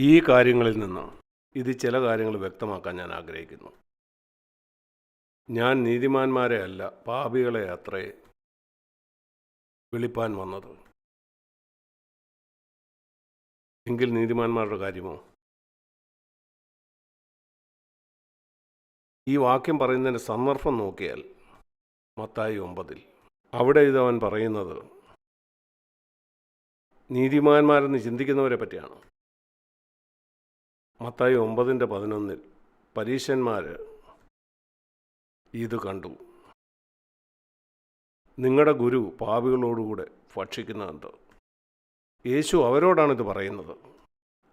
ഈ കാര്യങ്ങളിൽ നിന്ന് ഇത് ചില കാര്യങ്ങൾ വ്യക്തമാക്കാൻ ഞാൻ ആഗ്രഹിക്കുന്നു. ഞാൻ നീതിമാന്മാരെ അല്ല പാപികളെ അത്രേ വിളിപ്പാൻ വന്നത്. എങ്കിൽ നീതിമാന്മാരുടെ കാര്യമോ? ഈ വാക്യം പറയുന്നതിന്റെ സന്ദർഭം നോക്കിയാൽ മത്തായി ഒമ്പതിൽ അവിടെ അവൻ പറയുന്നത് നീതിമാന്മാരെന്ന് ചിന്തിക്കുന്നവരെ പറ്റിയാണ്. മത്തായി ഒമ്പതിന്റെ പതിനൊന്നിൽ പരീശന്മാർ ഇത് കണ്ടു. നിങ്ങളുടെ ഗുരു പാപികളോടുകൂടെ ഭക്ഷിക്കുന്നതെന്ത്? യേശു അവരോടാണിത് പറയുന്നത്.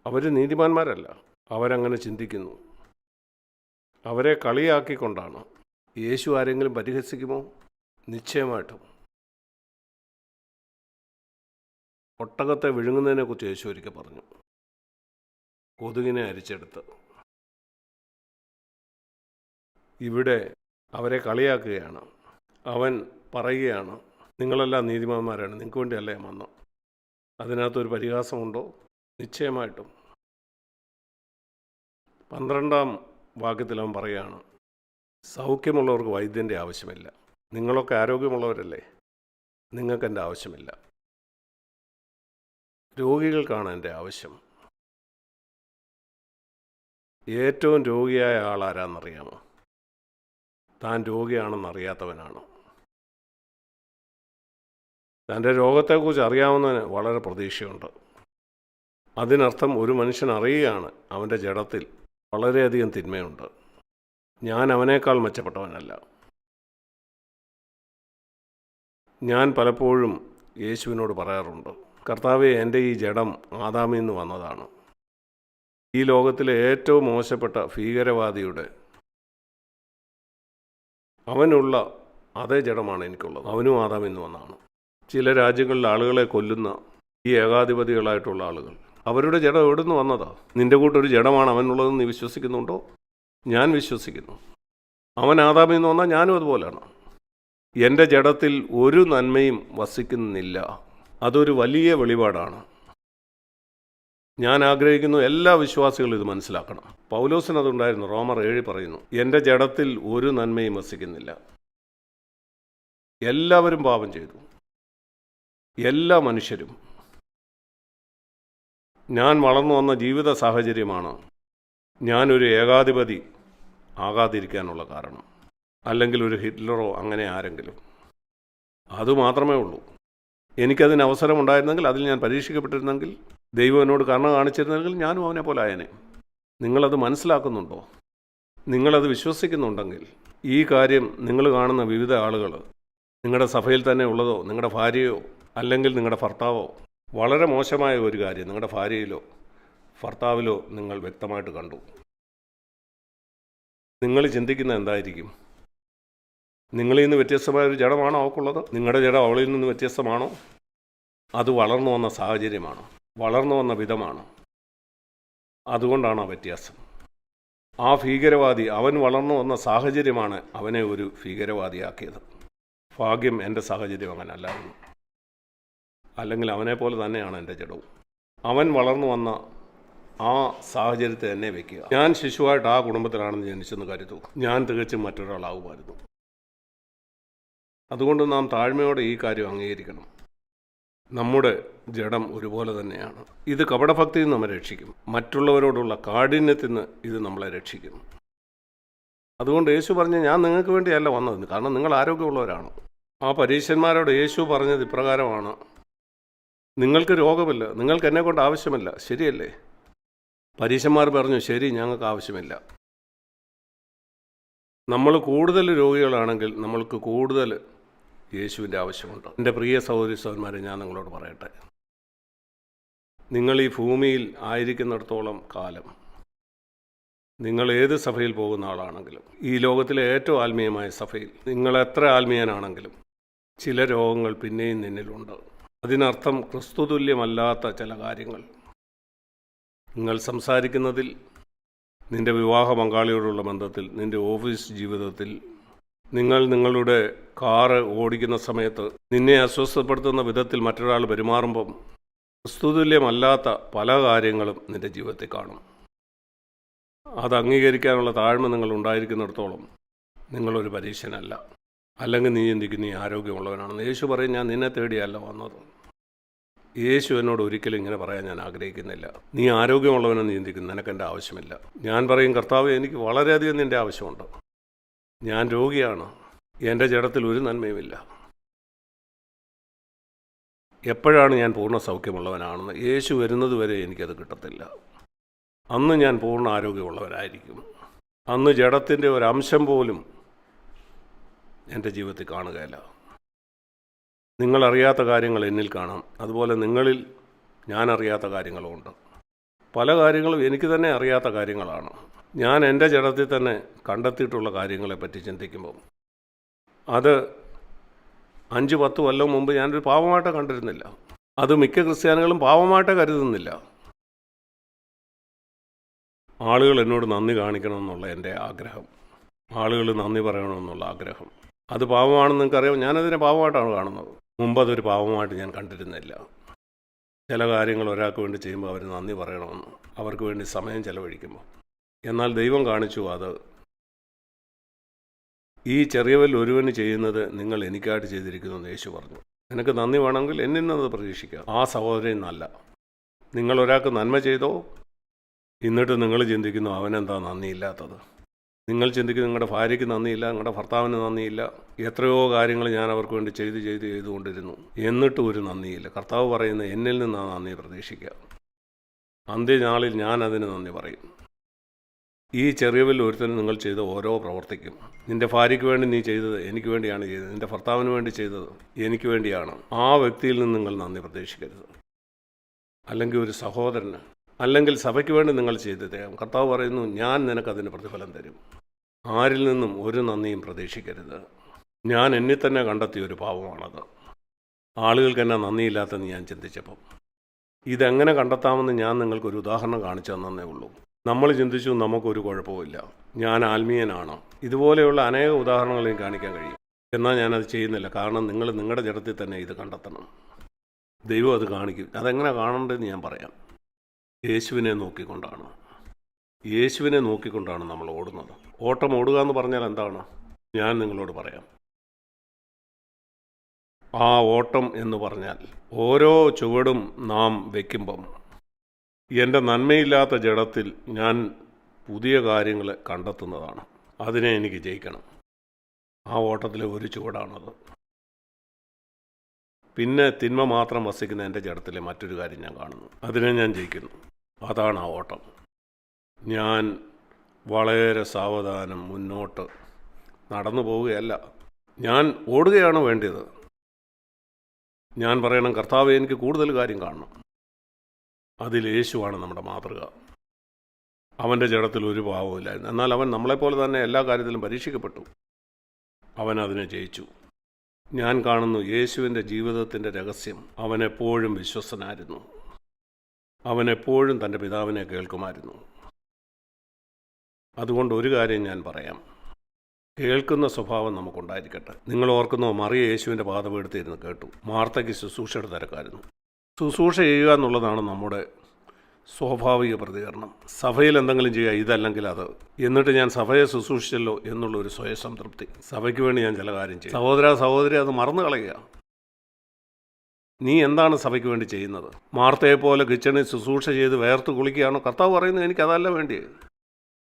അവർ നീതിമാന്മാരല്ല. അവരങ്ങനെ ചിന്തിക്കുന്നു. അവരെ കളിയാക്കിക്കൊണ്ടാണ്. യേശു ആരെങ്കിലും പരിഹസിക്കുമോ? നിശ്ചയമായിട്ടും. ഒട്ടകത്തെ വിഴുങ്ങുന്നതിനെക്കുറിച്ച് യേശു ഒരിക്കൽ പറഞ്ഞു. കൊതുകിനെ അരിച്ചെടുത്ത്. ഇവിടെ അവരെ കളിയാക്കുകയാണ്. അവൻ പറയുകയാണ് നിങ്ങളെല്ലാം നീതിമാന്മാരാണ്. നിങ്ങൾക്ക് വേണ്ടിയല്ല ഞാൻ വന്നത്? അതിനകത്തൊരു പരിഹാസമുണ്ടോ? നിശ്ചയമായിട്ടും. പന്ത്രണ്ടാം വാക്യത്തിൽ അവൻ പറയുകയാണ് സൗഖ്യമുള്ളവർക്ക് വൈദ്യന്റെ ആവശ്യമില്ല. നിങ്ങളൊക്കെ ആരോഗ്യമുള്ളവരല്ലേ? നിങ്ങൾക്കെന്റെ ആവശ്യമില്ല. രോഗികൾക്കാണ് എന്റെ ആവശ്യം. ഏറ്റവും രോഗിയായ ആൾ ആരാന്നറിയാമോ താൻ രോഗിയാണെന്ന് അറിയാത്തവനാണ് തന്റെ രോഗത്തെക്കുറിച്ച് അറിയാവുന്നതിന് വളരെ പ്രതീക്ഷയുണ്ട്. അതിനർത്ഥം ഒരു മനുഷ്യൻ അറിയുകയാണ് അവന്റെ ജഡത്തിൽ വളരെയധികം തിന്മയുണ്ട്. ഞാൻ അവനേക്കാൾ മെച്ചപ്പെട്ടവനല്ല. ഞാൻ പലപ്പോഴും യേശുവിനോട് പറയാറുണ്ട് കർത്താവെ എന്റെ ഈ ജഡം ആദാമിൽ നിന്ന് വന്നതാണ്. ഈ ലോകത്തിലെ ഏറ്റവും മോശപ്പെട്ട ഭീകരവാദിയുടെ അവനുള്ള അതേ ജഡമാണ് എനിക്കുള്ളത്. അവനും ആദാം എന്ന് വന്നാണ് ചില രാജ്യങ്ങളിൽ ആളുകളെ കൊല്ലുന്ന ഈ ഏകാധിപതികളായിട്ടുള്ള ആളുകൾ. അവരുടെ ജഡം എവിടുന്ന് വന്നതാ? നിന്റെ കൂട്ടൊരു ജഡമാണ് അവനുള്ളതെന്ന് നീ വിശ്വസിക്കുന്നുണ്ടോ? ഞാൻ വിശ്വസിക്കുന്നു. അവൻ ആദാമിൽ എന്ന് വന്നാൽ ഞാനും അതുപോലെയാണ്. എന്റെ ജഡത്തിൽ ഒരു നന്മയും വസിക്കുന്നില്ല. അതൊരു വലിയ വെളിപാടാണ്. ഞാൻ ആഗ്രഹിക്കുന്നു എല്ലാ വിശ്വാസികളും ഇത് മനസ്സിലാക്കണം. പൗലോസിന് അതുണ്ടായിരുന്നു. റോമർ ഏഴ് പറയുന്നു എന്റെ ജഡത്തിൽ ഒരു നന്മയും വസിക്കുന്നില്ല. എല്ലാവരും പാപം ചെയ്തു. എല്ലാ മനുഷ്യരും. ഞാൻ വളർന്നു വന്ന ജീവിത സാഹചര്യമാണ് ഞാനൊരു ഏകാധിപതി ആകാതിരിക്കാനുള്ള കാരണം. അല്ലെങ്കിൽ ഒരു ഹിറ്റ്ലറോ അങ്ങനെ ആരെങ്കിലും. അതുമാത്രമേ ഉള്ളൂ. എനിക്കതിന് അവസരമുണ്ടായിരുന്നെങ്കിൽ അതിൽ ഞാൻ പരീക്ഷിക്കപ്പെട്ടിരുന്നെങ്കിൽ ദൈവം എന്നോട് കരുണ കാണിച്ചിരുന്നെങ്കിൽ ഞാനും അവനെ പോലെ ആയനെ. നിങ്ങളത് മനസ്സിലാക്കുന്നുണ്ടോ? നിങ്ങളത് വിശ്വസിക്കുന്നുണ്ടെങ്കിൽ ഈ കാര്യം നിങ്ങൾ കാണുന്ന വിവിധ ആളുകൾ നിങ്ങളുടെ സഭയിൽ തന്നെ ഉള്ളതോ നിങ്ങളുടെ ഭാര്യയോ അല്ലെങ്കിൽ നിങ്ങളുടെ ഭർത്താവോ വളരെ മോശമായ ഒരു കാര്യം നിങ്ങളുടെ ഭാര്യയിലോ ഭർത്താവിലോ നിങ്ങൾ വ്യക്തമായിട്ട് കണ്ടു. നിങ്ങൾ ചിന്തിക്കുന്ന എന്തായിരിക്കും? നിങ്ങളിൽ നിന്ന് വ്യത്യസ്തമായ ഒരു ജഡമാണോ അവൾക്കുള്ളത് നിങ്ങളുടെ ജഡം അവളിൽ നിന്ന് വ്യത്യസ്തമാണോ? അത് വളർന്നു വന്ന സാഹചര്യമാണോ? വളർന്നു വന്ന വിധമാണ്. അതുകൊണ്ടാണ് ആ വ്യത്യാസം. ആ ഭീകരവാദി അവൻ വളർന്നു വന്ന സാഹചര്യമാണ് അവനെ ഒരു ഭീകരവാദിയാക്കിയത്. ഭാഗ്യം എന്റെ സാഹചര്യം അങ്ങനെ അല്ലായിരുന്നു അല്ലെങ്കിൽ പോലെ തന്നെയാണ് എന്റെ ജഡവും. അവൻ വളർന്നു വന്ന ആ സാഹചര്യത്തെ തന്നെ വെക്കുക. ഞാൻ ശിശുവായിട്ട് ആ കുടുംബത്തിലാണെന്ന് ജനിച്ചെന്ന് കരുതൂ. ഞാൻ തികച്ചും മറ്റൊരാളാകുമായിരുന്നു അതുകൊണ്ട് നാം താഴ്മയോടെ ഈ കാര്യം അംഗീകരിക്കണം. നമ്മുടെ ജഡം ഒരുപോലെ തന്നെയാണ്. ഇത് കപടഭക്തിയിൽ നമ്മൾ നമ്മെ രക്ഷിക്കും. മറ്റുള്ളവരോടുള്ള കാഠിന്യത്തിൽ നിന്ന് ഇത് നമ്മളെ രക്ഷിക്കും അതുകൊണ്ട് യേശു പറഞ്ഞ് ഞാൻ നിങ്ങൾക്ക് വേണ്ടിയല്ല വന്നത്. കാരണം നിങ്ങൾ ആരോഗ്യമുള്ളവരാണ്. ആ പരീക്ഷന്മാരോട് യേശു പറഞ്ഞത് ഇപ്രകാരമാണ്. നിങ്ങൾക്ക് രോഗമില്ല. നിങ്ങൾക്ക് എന്നെ കൊണ്ട് ആവശ്യമില്ല. ശരിയല്ലേ? പരീക്ഷന്മാർ പറഞ്ഞു ശരി ഞങ്ങൾക്ക് ആവശ്യമില്ല. നമ്മൾ കൂടുതൽ രോഗികളാണെങ്കിൽ നമ്മൾക്ക് കൂടുതൽ യേശുവിന്റെ ആവശ്യമുണ്ട്. എന്റെ പ്രിയ സഹോദരി സഹോദരന്മാരെ ഞാൻ നിങ്ങളോട് പറയട്ടെ. നിങ്ങൾ ഈ ഭൂമിയിൽ ആയിരിക്കുന്നിടത്തോളം കാലം നിങ്ങൾ ഏത് സഭയിൽ പോകുന്ന ആളാണെങ്കിലും ഈ ലോകത്തിലെ ഏറ്റവും ആത്മീയമായ സഭയിൽ നിങ്ങൾ എത്ര ആത്മീയനാണെങ്കിലും ചില രോഗങ്ങൾ പിന്നെയും നിന്നിലുണ്ട്. അതിനർത്ഥം ക്രിസ്തുതുല്യമല്ലാത്ത ചില കാര്യങ്ങൾ. നിങ്ങൾ സംസാരിക്കുന്നതിൽ നിന്റെ വിവാഹ പങ്കാളിയോടുള്ള ബന്ധത്തിൽ നിന്റെ ഓഫീസ് ജീവിതത്തിൽ നിങ്ങൾ നിങ്ങളുടെ കാറ് ഓടിക്കുന്ന സമയത്ത് നിന്നെ അസ്വസ്ഥപ്പെടുത്തുന്ന വിധത്തിൽ മറ്റൊരാൾ പെരുമാറുമ്പം വസ്തുതുല്യമല്ലാത്ത പല കാര്യങ്ങളും നിന്റെ ജീവിതത്തിൽ കാണും. അത് അംഗീകരിക്കാനുള്ള താഴ്മ നിങ്ങൾ ഉണ്ടായിരിക്കുന്നിടത്തോളം നിങ്ങളൊരു പരീക്ഷനല്ല. അല്ലെങ്കിൽ നീ ചിന്തിക്കും നീ ആരോഗ്യമുള്ളവനാണെന്ന്. യേശു പറയും ഞാൻ നിന്നെ തേടിയല്ല വന്നത്. യേശു എന്നോട് ഒരിക്കലും ഇങ്ങനെ പറയാൻ ഞാൻ ആഗ്രഹിക്കുന്നില്ല. നീ ആരോഗ്യമുള്ളവനെന്ന് ചിന്തിക്കുന്നു നിനക്ക് എന്റെ ആവശ്യമില്ല. ഞാൻ പറയും കർത്താവ് എനിക്ക് വളരെയധികം നിന്റെ ആവശ്യമുണ്ട്. ഞാൻ രോഗിയാണ്? എന്റെ ജഡത്തിൽ ഒരു നന്മയുമില്ല. എപ്പോഴാണ് ഞാൻ പൂർണ സൗഖ്യമുള്ളവനാണെന്ന് യേശു വരുന്നത് വരെ എനിക്കത് കിട്ടത്തില്ല. അന്ന് ഞാൻ പൂർണ ആരോഗ്യമുള്ളവനായിരിക്കും. അന്ന് ജഡത്തിന്റെ ഒരംശം പോലും എന്റെ ജീവിതത്തിൽ കാണുകയില്ല. നിങ്ങളറിയാത്ത കാര്യങ്ങൾ എന്നിൽ കാണാം. അതുപോലെ നിങ്ങളിൽ ഞാൻ അറിയാത്ത കാര്യങ്ങളുമുണ്ട് പല കാര്യങ്ങളും എനിക്ക് തന്നെ അറിയാത്ത കാര്യങ്ങളാണ്. ഞാൻ എന്റെ ജഡത്തിൽ തന്നെ കണ്ടെത്തിയിട്ടുള്ള കാര്യങ്ങളെപ്പറ്റി ചിന്തിക്കുമ്പോൾ അത് അഞ്ച് പത്ത് കൊല്ലം മുമ്പ് ഞാനൊരു പാവമായിട്ട് കണ്ടിരുന്നില്ല. അത് മിക്ക ക്രിസ്ത്യാനികളും പാവമായിട്ട് കരുതുന്നില്ല. ആളുകൾ എന്നോട് നന്ദി കാണിക്കണമെന്നുള്ള എന്റെ ആഗ്രഹം. ആളുകൾ നന്ദി പറയണമെന്നുള്ള ആഗ്രഹം. അത് പാവമാണെന്ന് നിങ്ങൾക്കറിയാം. ഞാനതിനെ പാവമായിട്ടാണ് കാണുന്നത്. മുമ്പ് അതൊരു പാവമായിട്ട് ഞാൻ കണ്ടിരുന്നില്ല. ചില കാര്യങ്ങൾ ഒരാൾക്ക് വേണ്ടി ചെയ്യുമ്പോൾ അവർ നന്ദി പറയണമെന്ന്. അവർക്ക് വേണ്ടി സമയം ചെലവഴിക്കുമ്പോൾ എന്നാൽ ദൈവം കാണിച്ചു അത്. ഈ ചെറിയവൽ ഒരുവന് ചെയ്യുന്നത് നിങ്ങൾ എനിക്കായിട്ട് ചെയ്തിരിക്കുന്നു എന്ന് യേശു പറഞ്ഞു. നിനക്ക് നന്ദി വേണമെങ്കിൽ എന്നിൽ നിന്നത് പ്രതീക്ഷിക്കാം. ആ സഹോദരൻ നല്ല നിങ്ങൾ ഒരാൾക്ക് നന്മ ചെയ്തോ? എന്നിട്ട് നിങ്ങൾ ചിന്തിക്കുന്നു അവനെന്താ നന്ദിയില്ലാത്തത്? നിങ്ങൾ ചിന്തിക്കുന്നു നിങ്ങളുടെ ഭാര്യയ്ക്ക് നന്ദിയില്ല നിങ്ങളുടെ ഭർത്താവിന് നന്ദിയില്ല. എത്രയോ കാര്യങ്ങൾ ഞാൻ അവർക്ക് വേണ്ടി ചെയ്ത് ചെയ്ത് ചെയ്തുകൊണ്ടിരുന്നു. എന്നിട്ടും ഒരു നന്ദിയില്ല. കർത്താവ് പറയുന്ന എന്നിൽ നിന്നാണ് നന്ദി പ്രതീക്ഷിക്കുക അന്ത്യനാളിൽ ഞാൻ അതിന് നന്ദി പറയും. ഈ ചെറിയവിൽ ഒരുത്തനും നിങ്ങൾ ചെയ്ത ഓരോ പ്രവർത്തിക്കും. നിന്റെ ഭാര്യയ്ക്ക് വേണ്ടി നീ ചെയ്തത് എനിക്ക് വേണ്ടിയാണ് ചെയ്തത്. നിന്റെ ഭർത്താവിന് വേണ്ടി ചെയ്തത് എനിക്ക് വേണ്ടിയാണ്. ആ വ്യക്തിയിൽ നിന്ന് നിങ്ങൾ നന്ദി പ്രതീക്ഷിക്കരുത്. അല്ലെങ്കിൽ ഒരു സഹോദരന് അല്ലെങ്കിൽ സഭയ്ക്ക് വേണ്ടി നിങ്ങൾ ചെയ്തത് കർത്താവ് പറയുന്നു ഞാൻ നിനക്കതിന് പ്രതിഫലം തരും. ആരിൽ നിന്നും ഒരു നന്ദിയും പ്രതീക്ഷിക്കരുത്. ഞാൻ എന്നെ തന്നെ കണ്ടെത്തിയ ഒരു പാവമാണത് ആളുകൾക്ക് എന്നെ നന്ദിയില്ലാത്തെന്ന് ഞാൻ ചിന്തിച്ചപ്പം. ഇതെങ്ങനെ കണ്ടെത്താമെന്ന് ഞാൻ നിങ്ങൾക്കൊരു ഉദാഹരണം കാണിച്ചു തന്നേ ഉള്ളൂ. നമ്മൾ ചിന്തിച്ചു നമുക്കൊരു കുഴപ്പമില്ല ഞാൻ ആത്മീയനാണ്. ഇതുപോലെയുള്ള അനേക ഉദാഹരണങ്ങൾ എനിക്ക് കാണിക്കാൻ കഴിയും. എന്നാൽ ഞാനത് ചെയ്യുന്നില്ല. കാരണം നിങ്ങൾ നിങ്ങളുടെ ജഡത്തിൽ തന്നെ ഇത് കണ്ടെത്തണം. ദൈവം അത് കാണിക്കും. അതെങ്ങനെ കാണേണ്ടതെന്ന് ഞാൻ പറയാം. യേശുവിനെ നോക്കിക്കൊണ്ടാണ്. യേശുവിനെ നോക്കിക്കൊണ്ടാണ് നമ്മൾ ഓടുന്നത്. ഓട്ടം ഓടുക എന്ന് പറഞ്ഞാൽ എന്താണ്? ഞാൻ നിങ്ങളോട് പറയാം. ആ ഓട്ടം എന്ന് പറഞ്ഞാൽ ഓരോ ചുവടും നാം വയ്ക്കുമ്പം എന്റെ നന്മയില്ലാത്ത ജഡത്തിൽ ഞാൻ പുതിയ കാര്യങ്ങൾ കണ്ടെത്തുന്നതാണ്. അതിനെ എനിക്ക് ജയിക്കണം. ആ ഓട്ടത്തിലെ ഒരു ചുവടാണത്. പിന്നെ തിന്മ മാത്രം വസിക്കുന്ന എന്റെ ജഡത്തിലെ മറ്റൊരു കാര്യം ഞാൻ കാണുന്നു. അതിനെ ഞാൻ ജയിക്കുന്നു. അതാണ് ആ ഓട്ടം. ഞാൻ വളരെ സാവധാനം മുന്നോട്ട് നടന്നു പോവുകയല്ല. ഞാൻ ഓടുകയാണ് വേണ്ടത് ഞാൻ പറയണം കർത്താവ് എനിക്ക് കൂടുതൽ കാര്യം കാണണം. അതിൽ യേശുവാണ് നമ്മുടെ മാതൃക. അവന്റെ ജഡത്തിൽ ഒരു ഭാവമില്ലായിരുന്നു എന്നാൽ അവൻ നമ്മളെപ്പോലെ തന്നെ എല്ലാ കാര്യത്തിലും പരീക്ഷിക്കപ്പെട്ടു. അവൻ അതിനെ ജയിച്ചു. ഞാൻ കാണുന്നു യേശുവിന്റെ ജീവിതത്തിന്റെ രഹസ്യം. അവനെപ്പോഴും വിശ്വസനായിരുന്നു അവനെപ്പോഴും തന്റെ പിതാവിനെ കേൾക്കുമായിരുന്നു. അതുകൊണ്ട് ഒരു കാര്യം ഞാൻ പറയാം. കേൾക്കുന്ന സ്വഭാവം നമുക്കുണ്ടായിരിക്കട്ടെ. നിങ്ങൾ ഓർക്കുന്നോ മറിയ യേശുവിന്റെ പാതപീടുത്തിരുന്ന് കേട്ടു. മാർത്തയ്ക്ക് ശുശ്രൂഷയുടെ തിരക്കായിരുന്നു. ശുശ്രൂഷ ചെയ്യുക എന്നുള്ളതാണ് നമ്മുടെ സ്വാഭാവിക പ്രതികരണം. സഭയിൽ എന്തെങ്കിലും ചെയ്യുക ഇതല്ലെങ്കിൽ അത്. എന്നിട്ട് ഞാൻ സഭയെ ശുശ്രൂഷിച്ചല്ലോ എന്നുള്ള ഒരു സ്വയം സംതൃപ്തി സഭയ്ക്ക് വേണ്ടി ഞാൻ ചില കാര്യം ചെയ്യും. സഹോദര സഹോദരി അത് മറന്നു കളയുക. നീ എന്താണ് സഭയ്ക്ക് വേണ്ടി ചെയ്യുന്നത്? മാർത്തയെ പോലെ കിച്ചണിൽ ശുശ്രൂഷ ചെയ്ത് വേർത്ത് കുളിക്കുകയാണോ? കർത്താവ് പറയുന്നത് എനിക്ക് അതല്ല വേണ്ടി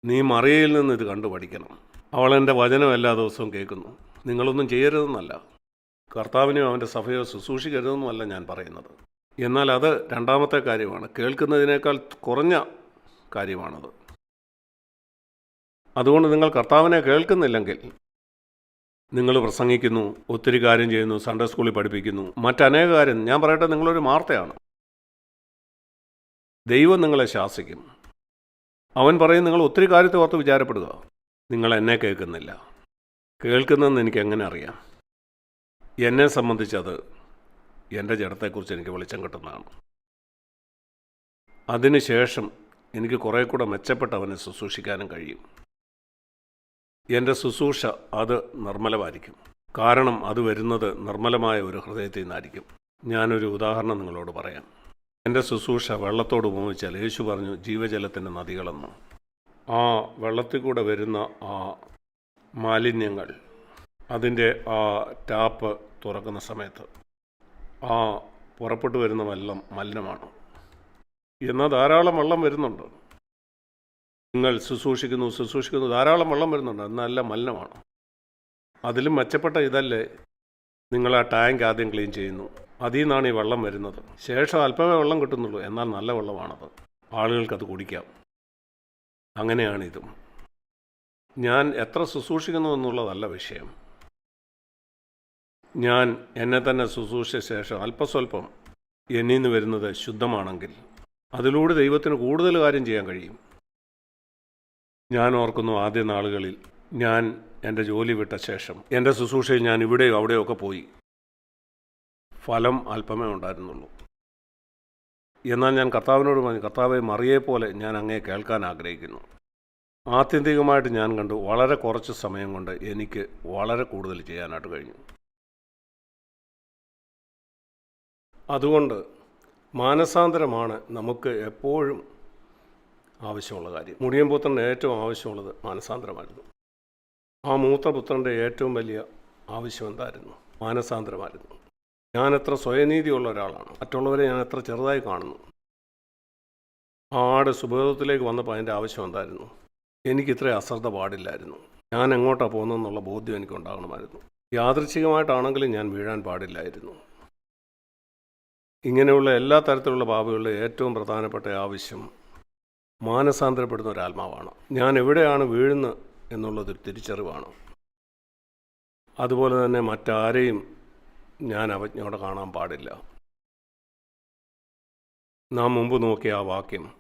നീ മറിയയിൽ നിന്ന് ഇത് കണ്ടു പഠിക്കണം. അവൾ എന്റെ വചനം എല്ലാ ദിവസവും കേൾക്കുന്നു. നിങ്ങളൊന്നും ചെയ്യരുതെന്നല്ല. കർത്താവിനെയോ അവന്റെ സഭയോ ശുശ്രൂഷിക്കരുതെന്നുമല്ല ഞാൻ പറയുന്നത്. എന്നാൽ അത് രണ്ടാമത്തെ കാര്യമാണ്. കേൾക്കുന്നതിനേക്കാൾ കുറഞ്ഞ കാര്യമാണത്. അതുകൊണ്ട് നിങ്ങൾ കർത്താവിനെ കേൾക്കുന്നില്ലെങ്കിൽ നിങ്ങൾ പ്രസംഗിക്കുന്നു ഒത്തിരി കാര്യം ചെയ്യുന്നു സൺഡേ സ്കൂളിൽ പഠിപ്പിക്കുന്നു. മറ്റനേക കാര്യം ഞാൻ പറയട്ടെ നിങ്ങളൊരു മാർത്തയാണ് ദൈവം നിങ്ങളെ ശാസിക്കും. അവൻ പറയും നിങ്ങൾ ഒത്തിരി കാര്യത്തെ ഓർത്ത് വിചാരപ്പെടുക. നിങ്ങൾ എന്നെ കേൾക്കുന്നില്ല. കേൾക്കുന്നതെന്ന് എനിക്ക് എങ്ങനെ അറിയാം? എന്നെ സംബന്ധിച്ചത് എന്റെ ജഡത്തെക്കുറിച്ച് എനിക്ക് വെളിച്ചം കിട്ടുന്നതാണ്. അതിനുശേഷം എനിക്ക് കുറേ കൂടെ മെച്ചപ്പെട്ട അവനെ ശുശ്രൂഷിക്കാനും കഴിയും. എന്റെ ശുശ്രൂഷ അത് നിർമ്മലമായിരിക്കും. കാരണം അത് വരുന്നത് നിർമ്മലമായ ഒരു ഹൃദയത്തിൽ നിന്നായിരിക്കും. ഞാനൊരു ഉദാഹരണം നിങ്ങളോട് പറയാം. എന്റെ ശുശ്രൂഷ വെള്ളത്തോട് ഉപമിച്ചാൽ യേശു പറഞ്ഞു ജീവജലത്തിന്റെ നദികളെന്ന്. ആ വെള്ളത്തിൽ കൂടെ വരുന്ന ആ മാലിന്യങ്ങൾ അതിന്റെ ആ ടാപ്പ് തുറക്കുന്ന സമയത്ത് ആ പുറപ്പെട്ടു വരുന്ന വെള്ളം മലിനമാണ്. എന്നാൽ ധാരാളം വെള്ളം വരുന്നുണ്ട്. നിങ്ങൾ ശുശ്രൂഷിക്കുന്നു ശുശ്രൂഷിക്കുന്നു ധാരാളം വെള്ളം വരുന്നുണ്ട്. എന്നല്ല മലിനമാണ്. അതിലും മെച്ചപ്പെട്ട ഇതല്ലേ നിങ്ങൾ ആ ടാങ്ക് ആദ്യം ക്ലീൻ ചെയ്യുന്നു. അതിൽ നിന്നാണ് ഈ വെള്ളം വരുന്നത്. ശേഷം അല്പമേ വെള്ളം കിട്ടുന്നുള്ളൂ. എന്നാൽ നല്ല വെള്ളമാണത്. ആളുകൾക്കത് കുടിക്കാം. അങ്ങനെയാണിതും ഞാൻ എത്ര ശുശ്രൂഷിക്കുന്നു എന്നുള്ളതല്ല വിഷയം. ഞാൻ എന്നെ തന്നെ ശുശ്രൂഷിച്ച ശേഷം അല്പസ്വല്പം എന്നിൽ നിന്ന് വരുന്നത് ശുദ്ധമാണെങ്കിൽ അതിലൂടെ ദൈവത്തിന് കൂടുതൽ കാര്യം ചെയ്യാൻ കഴിയും. ഞാൻ ഓർക്കുന്നു ആദ്യ നാളുകളിൽ ഞാൻ എന്റെ ജോലി വിട്ട ശേഷം എന്റെ ശുശ്രൂഷയിൽ ഞാൻ ഇവിടെയോ അവിടെയോ ഒക്കെ പോയി. ഫലം അല്പമേ ഉണ്ടായിരുന്നുള്ളൂ. എന്നാൽ ഞാൻ കർത്താവിനോട് പറഞ്ഞു കർത്താവെ മറിയെ പോലെ ഞാൻ അങ്ങേ കേൾക്കാൻ ആഗ്രഹിക്കുന്നു. ആത്യന്തികമായിട്ട് ഞാൻ കണ്ടു വളരെ കുറച്ച് സമയം കൊണ്ട് എനിക്ക് വളരെ കൂടുതൽ ചെയ്യാനായിട്ട് കഴിഞ്ഞു. അതുകൊണ്ട് മാനസാന്തരമാണ് നമുക്ക് എപ്പോഴും ആവശ്യമുള്ള കാര്യം. മുടിയൻപുത്രന്റെ ഏറ്റവും ആവശ്യമുള്ളത് മാനസാന്തരമായിരുന്നു. ആ മൂത്തപുത്രന്റെ ഏറ്റവും വലിയ ആവശ്യം എന്തായിരുന്നു? മാനസാന്തരമായിരുന്നു. ഞാൻ എത്ര സ്വയനീതിയുള്ള ഒരാളാണ്. മറ്റുള്ളവരെ ഞാൻ എത്ര ചെറുതായി കാണുന്നു. ആ ആട് സുബോധത്തിലേക്ക് വന്നപ്പോൾ അതിന്റെ ആവശ്യം എന്തായിരുന്നു? എനിക്കിത്ര അശ്രദ്ധ പാടില്ലായിരുന്നു. ഞാൻ എങ്ങോട്ടാണ് പോകുന്നതെന്നുള്ള ബോധ്യം എനിക്ക് ഉണ്ടാകണമായിരുന്നു യാദൃച്ഛികമായിട്ടാണെങ്കിലും ഞാൻ വീഴാൻ പാടില്ലായിരുന്നു. ഇങ്ങനെയുള്ള എല്ലാ തരത്തിലുള്ള ബാബുകളുടെ ഏറ്റവും പ്രധാനപ്പെട്ട ആവശ്യം മാനസാന്തരപ്പെടുന്ന ഒരാത്മാവാണ്. ഞാൻ എവിടെയാണ് വീഴുന്നത് എന്നുള്ളതൊരു തിരിച്ചറിവാണ്. അതുപോലെ തന്നെ മറ്റാരെയും ഞാൻ അവജ്ഞയോടെ കാണാൻ പാടില്ല. നാം മുമ്പ് നോക്കിയ ആ വാക്യം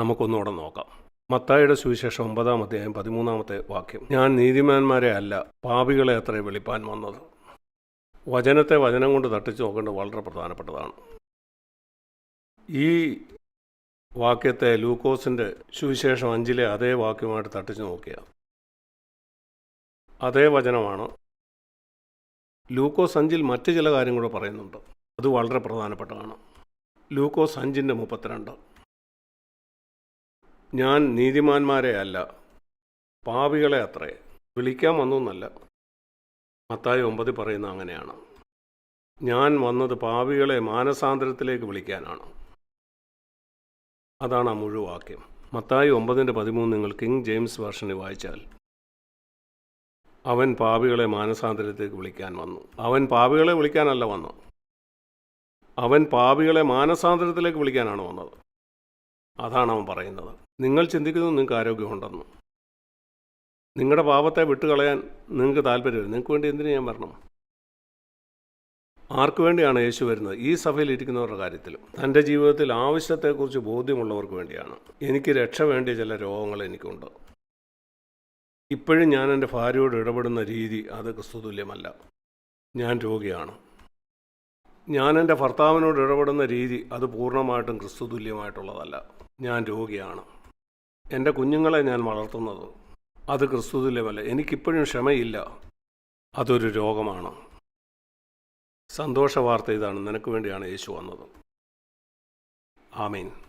നമുക്കൊന്നുകൂടെ നോക്കാം. മത്തായിയുടെ സുവിശേഷം ഒമ്പതാം അധ്യായം പതിമൂന്നാമത്തെ വാക്യം. ഞാൻ നീതിമാന്മാരെ അല്ല പാപികളെ അത്ര വെളിപ്പാൻ വന്നത്. വചനത്തെ വചനം കൊണ്ട് തട്ടിച്ചു നോക്കേണ്ടത് വളരെ പ്രധാനപ്പെട്ടതാണ്. ഈ വാക്യത്തെ ലൂക്കോസിന്റെ സുവിശേഷം അഞ്ചിലെ അതേ വാക്യമായിട്ട് തട്ടിച്ചു നോക്കിയ. അതേ വചനമാണ് ലൂക്കോസ് അഞ്ചിൽ മറ്റ് ചില കാര്യം കൂടെ പറയുന്നുണ്ട്. അത് വളരെ പ്രധാനപ്പെട്ടതാണ്. ലൂക്കോസ് അഞ്ചിന്റെ മുപ്പത്തിരണ്ട്. ഞാൻ നീതിമാന്മാരെ അല്ല പാവികളെ അത്രേ. വിളിക്കാൻ വന്നു എന്നല്ല മത്തായി ഒമ്പത് പറയുന്ന അങ്ങനെയാണ്. ഞാൻ വന്നത് പാവികളെ മാനസാന്തരത്തിലേക്ക് വിളിക്കാനാണ്. അതാണ് ആ മുഴുവാക്യം മത്തായി ഒമ്പതിന്റെ പതിമൂന്ന് നിങ്ങൾ കിങ് ജെയിംസ് വേർഷന് വായിച്ചാൽ അവൻ പാവികളെ മാനസാന്തരത്തിലേക്ക് വിളിക്കാൻ വന്നു. അവൻ പാവികളെ വിളിക്കാനല്ല വന്നു അവൻ പാവികളെ മാനസാന്തരത്തിലേക്ക് വിളിക്കാനാണ് വന്നത്. അതാണ് അവൻ പറയുന്നത്. നിങ്ങൾ ചിന്തിക്കുന്നത് നിങ്ങൾക്ക് ആരോഗ്യമുണ്ടെന്ന്. നിങ്ങളുടെ പാപത്തെ വിട്ടുകളയാൻ നിങ്ങൾക്ക് താല്പര്യമില്ല. നിങ്ങൾക്ക് വേണ്ടി എന്തിനു ഞാൻ വരണം? ആർക്കു വേണ്ടിയാണ് യേശു വരുന്നത്? ഈ സഭയിൽ ഇരിക്കുന്നവരുടെ കാര്യത്തിലും. തന്റെ ജീവിതത്തിൽ ആവശ്യത്തെക്കുറിച്ച് ബോധ്യമുള്ളവർക്ക് വേണ്ടിയാണ്. എനിക്ക് രക്ഷ വേണ്ടിയ ചില രോഗങ്ങൾ എനിക്കുണ്ട്. ഇപ്പോഴും ഞാൻ എന്റെ ഭാര്യയോട് ഇടപെടുന്ന രീതി അത് ക്രിസ്തുതുല്യമല്ല ഞാൻ രോഗിയാണ്. ഞാൻ എന്റെ ഭർത്താവിനോട് ഇടപെടുന്ന രീതി അത് പൂർണമായിട്ടും ക്രിസ്തുതുല്യമായിട്ടുള്ളതല്ല ഞാൻ രോഗിയാണ്. എന്റെ കുഞ്ഞുങ്ങളെ ഞാൻ വളർത്തുന്നത് അത് ക്രിസ്തുതുല്യമല്ല എനിക്കിപ്പോഴും ക്ഷമയില്ല. അതൊരു രോഗമാണ്. സന്തോഷ വാർത്ത ഇതാണ്. നിനക്ക് വേണ്ടിയാണ് യേശു വന്നത്. ആമീൻ.